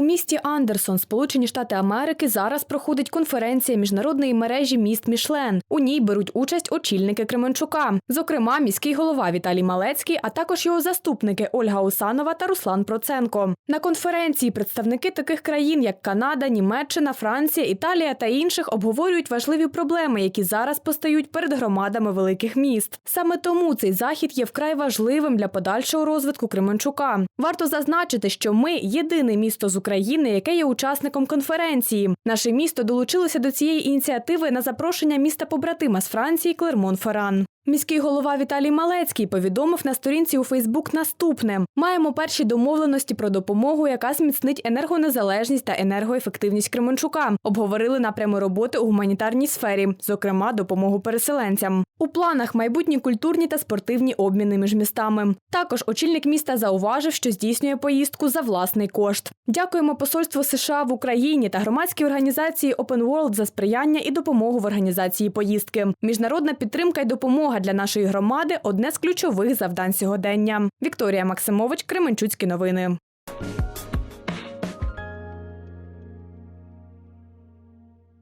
У місті Андерсон, Сполучені Штати Америки, зараз проходить конференція міжнародної мережі міст Мішлен. У ній беруть участь очільники Кременчука, зокрема, міський голова Віталій Малецький, а також його заступники Ольга Усанова та Руслан Проценко. На конференції представники таких країн, як Канада, Німеччина, Франція, Італія та інших, обговорюють важливі проблеми, які зараз постають перед громадами великих міст. Саме тому цей захід є вкрай важливим для подальшого розвитку Кременчука. Варто зазначити, що ми єдине місто з України, яке є учасником конференції. Наше місто долучилося до цієї ініціативи на запрошення міста побратима з Франції Клермон-Ферран. Міський голова Віталій Малецький повідомив на сторінці у Фейсбук наступне: маємо перші домовленості про допомогу, яка зміцнить енергонезалежність та енергоефективність Кременчука. Обговорили напрями роботи у гуманітарній сфері, зокрема допомогу переселенцям. У планах майбутні культурні та спортивні обміни між містами. Також очільник міста зауважив, що здійснює поїздку за власний кошт. Дякуємо посольству США в Україні та громадській організації Open World за сприяння і допомогу в організації поїздки. Міжнародна підтримка і допомога для нашої громади одне з ключових завдань сьогодення. Вікторія Максимович, Кременчуцькі новини.